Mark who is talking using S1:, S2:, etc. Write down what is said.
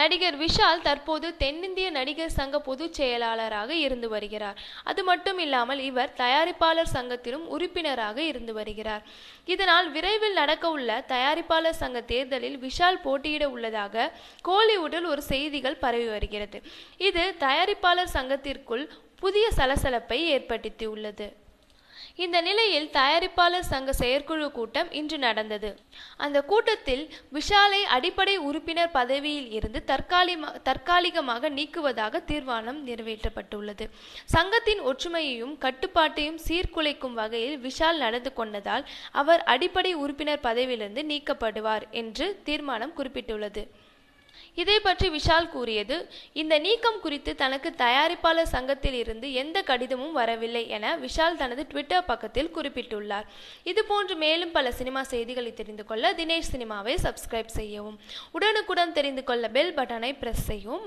S1: நடிகர் விஷால் தற்போது தென்னிந்திய நடிகர் சங்க பொதுச் செயலாளராக இருந்து வருகிறார். அது மட்டும் இல்லாமல் இவர் தயாரிப்பாளர் சங்கத்திலும் உறுப்பினராக இருந்து வருகிறார். இதனால் விரைவில் நடக்கவுள்ள தயாரிப்பாளர் சங்க தேர்தலில் விஷால் போட்டியிட உள்ளதாக கோலிவுட்டில் ஒரு செய்திகள் பரவி வருகிறது. இது தயாரிப்பாளர் சங்கத்திற்குள் புதிய சலசலப்பை ஏற்படுத்தியுள்ளது இந்த நிலையில் தயாரிப்பாளர் சங்க செயற்குழு கூட்டம் இன்று நடந்தது. அந்த கூட்டத்தில் விஷாலை அடிப்படை உறுப்பினர் பதவியில் இருந்து தற்காலிக தற்காலிகமாக நீக்குவதாக தீர்மானம் நிறைவேற்றப்பட்டுள்ளது. சங்கத்தின் ஒற்றுமையையும் கட்டுப்பாட்டையும் சீர்குலைக்கும் வகையில் விஷால் நடந்து கொண்டதால் அவர் அடிப்படை உறுப்பினர் பதவியிலிருந்து நீக்கப்படுவார் என்று தீர்மானம் குறிப்பிட்டுள்ளது. இதை பற்றி விஷால் கூறியது இந்த நீக்கம் குறித்து தனக்கு தயாரிப்பாளர் சங்கத்தில் இருந்து எந்த கடிதமும் வரவில்லை என விஷால் தனது ட்விட்டர் பக்கத்தில் குறிப்பிட்டுள்ளார். இதுபோன்று மேலும் பல சினிமா செய்திகளை தெரிந்து கொள்ள தினேஷ் சினிமாவை சப்ஸ்கிரைப் செய்யவும் உடனுக்குடன் தெரிந்து கொள்ள பெல் பட்டனை பிரஸ் செய்யவும்